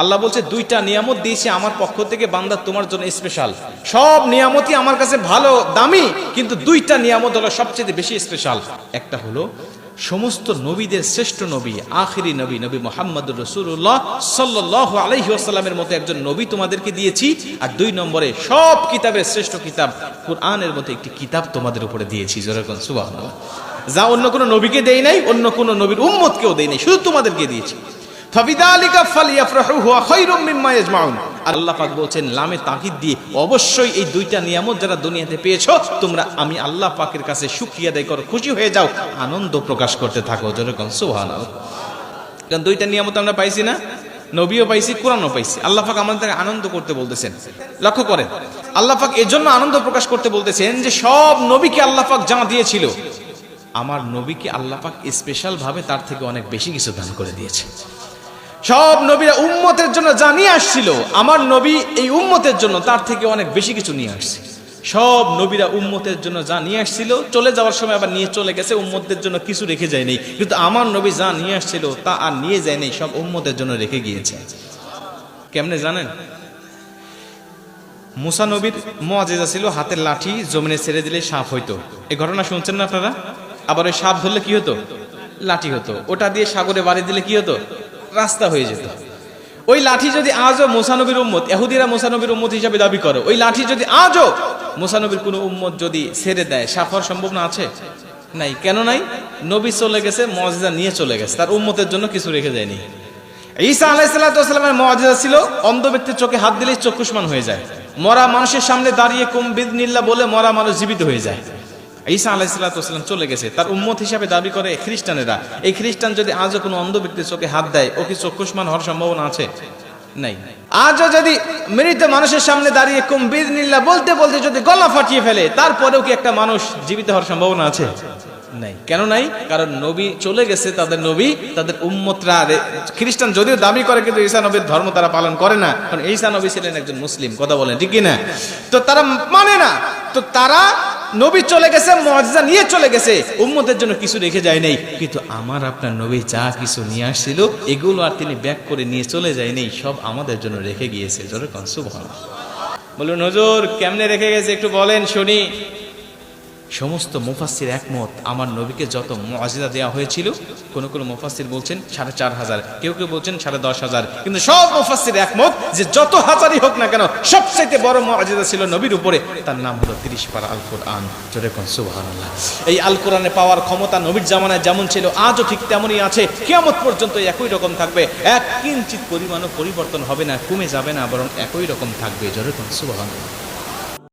আল্লাহ বলছে, দুইটা নিয়ামত দিয়েছি আমার পক্ষ থেকে, বান্দা তোমার জন্য স্পেশাল সব নিয়ামতই আমার কাছে ভালো, দামি, কিন্তু দুইটা নিয়ামত হলো সবচেয়ে বেশি স্পেশাল একটা হলো, সমস্ত নবীদের শ্রেষ্ঠ নবী, আখিরি নবী নবী মোহাম্মদ রসুল্লাহ সাল্লাহ আলহি আসাল্লামের মতো একজন নবী তোমাদেরকে দিয়েছি। আর দুই নম্বরে, সব কিতাবের শ্রেষ্ঠ কিতাব, কোরআনের মতো একটি কিতাব তোমাদের উপরে দিয়েছি। যেরকম সুবাহ যা অন্য কোনো নবীকে দেই নাই, অন্য কোনো নবীর উম্মতকেও দেই নাই, শুধু তোমাদেরকে দিয়েছি। ফাবিদালিকা ফালিয়াফরাহু হুয়া খায়রুম মিম্মা ইয়াজমাউন। আল্লাহ পাক বলছেন, লামে তাকিদ দিয়ে অবশ্যই এই দুইটা নিয়ামত যারা দুনিয়াতে পেয়েছ, তোমরা আমি আল্লাহ পাকের কাছে শুকরিয়া আদায় করো, খুশি হয়ে যাও, আনন্দ প্রকাশ করতে থাকো যেরকম সুবহানাল্লাহ। কারণ দুইটা নিয়ামত আমরা পাইছি না, নবীও পাইছি, কোরআনও পাইছি। আল্লাহ পাক আমাদের আনন্দ করতে বলতেছেন। লক্ষ্য করেন, আল্লাহ পাক এজন্য আনন্দ প্রকাশ করতে বলতেছেন যে সব নবীকে আল্লাহ পাক যা দিয়েছিল, আমার নবীকে আল্লাহ পাক স্পেশাল ভাবে তার থেকে অনেক বেশি কিছু দান করে দিয়েছে। সব নবীরা উম্মতের জন্য যা নিয়ে আসছিল, আমার নবী এই উম্মতের জন্য তার থেকে অনেক বেশি কিছু নিয়ে আসছে। সব নবীরা উম্মতের জন্য যা নিয়ে আসছিল, চলে যাওয়ার সময় আবার নিয়ে চলে গেছে উম্মতের জন্য কিছু রেখে যায়নি কিন্তু আমার নবী যা নিয়ে আসছিল, তা আর নিয়ে যায়নি সব উম্মতের জন্য রেখে গিয়েছে। কেমনে জানেন? মুসা নবীর মজেজা ছিল, হাতের লাঠি জমিনে ছেড়ে দিলে সাপ হইতো। এই ঘটনা শুনছেন না আপনারা? আবার ওই সাপ ধরলে কি হতো? লাঠি হতো। ওটা দিয়ে সাগরে বাড়ি দিলে কি হতো? রাস্তা হয়ে যেত। ওই লাঠি যদি আজও মোসানবীর উম্মত এহুদিরা মোসানবীর উম্মত হিসাবে দাবি করে, ওই লাঠি যদি আজও মোসানবীর কোনো উম্মত যদি ছেড়ে দেয় সাফ হওয়ার সম্ভাবনা আছে? নাই। কেন নাই? নবী চলে গেছে মজেজা নিয়ে চলে গেছে, তার উম্মতের জন্য কিছু রেখে যায়নি ঈসা আলাইসাল্লামের মজেজা ছিল অন্ধ ব্যক্তির চোখে হাত দিলেই চক্ষুষ্মান হয়ে যায়। মরা মানুষের সামনে দাঁড়িয়ে কুম্বিদ নিল্লা বলে মরা মানুষ জীবিত হয়ে যায়। ঈসা আলাইসাল্লাম চলে গেছে। তার উম্মত হিসাবে দাবি করে খ্রিস্টানেরা। এই খ্রিস্টান যদি আজও কোনো অন্ধ ব্যক্তির চোখে হাত দেয়, ও কি চক্ষুষ্মান হওয়ার সম্ভাবনা আছে? নাই। আজও যদি মৃত মানুষের সামনে দাঁড়িয়ে কুম্বিদ নিল্লা বলতে বলতে যদি গলা ফাটিয়ে ফেলে, তারপরেও কি একটা মানুষ জীবিত হওয়ার সম্ভাবনা আছে? নাই। কেন নাই? কারণ নবী চলে গেছে, তাদের নবী, তাদের উম্মতরা খ্রিস্টান যদিও দাবি করে, কিন্তু ঈসা নবীর ধর্ম তারা পালন করে না। কারণ ঈসা নবী ছিলেন একজন মুসলিম, কথা বলেন, ঠিক কি না তো তারা মানে না। তো তারা নবী চলে গেছে মজা নিয়ে চলে গেছে। উম্মতের জন্য কিছু রেখে যায় নাই। কিন্তু আমার আপনার নবী যা কিছু নিয়ে আসছিল, এগুলো আর তিনি ব্যাক করে নিয়ে চলে যায় নাই, সব আমাদের জন্য রেখে গিয়েছে। জোরে কনসু বলুন নজর কেমনে রেখে গেছে একটু বলেন, শুনি। সমস্ত মুফাসির একমত, আমার নবীকে যত মজিদা দেওয়া হয়েছিল, কোন কোন মুফাসির বলছেন সাড়ে চার হাজার, কেউ কেউ বলছেন সাড়ে দশ হাজার। কিন্তু সব মুফাসির একমত যে যত হাজারই হোক না কেন, সবচাইতে বড় মজিদা ছিল নবীর উপরে, তার নাম হলো তিরিশ পারা আল কোরআন জোরে কোন সুবহানাল্লাহ। এই আল কোরআনে পাওয়ার ক্ষমতা নবীর জামানায় যেমন ছিল, আজও ঠিক তেমনই আছে। কিয়ামত পর্যন্ত একই রকম থাকবে। এক কিঞ্চিত পরিমাণও পরিবর্তন হবে না, কমে যাবে না, বরং একই রকম থাকবে। জোরে সুবহানাল্লাহ।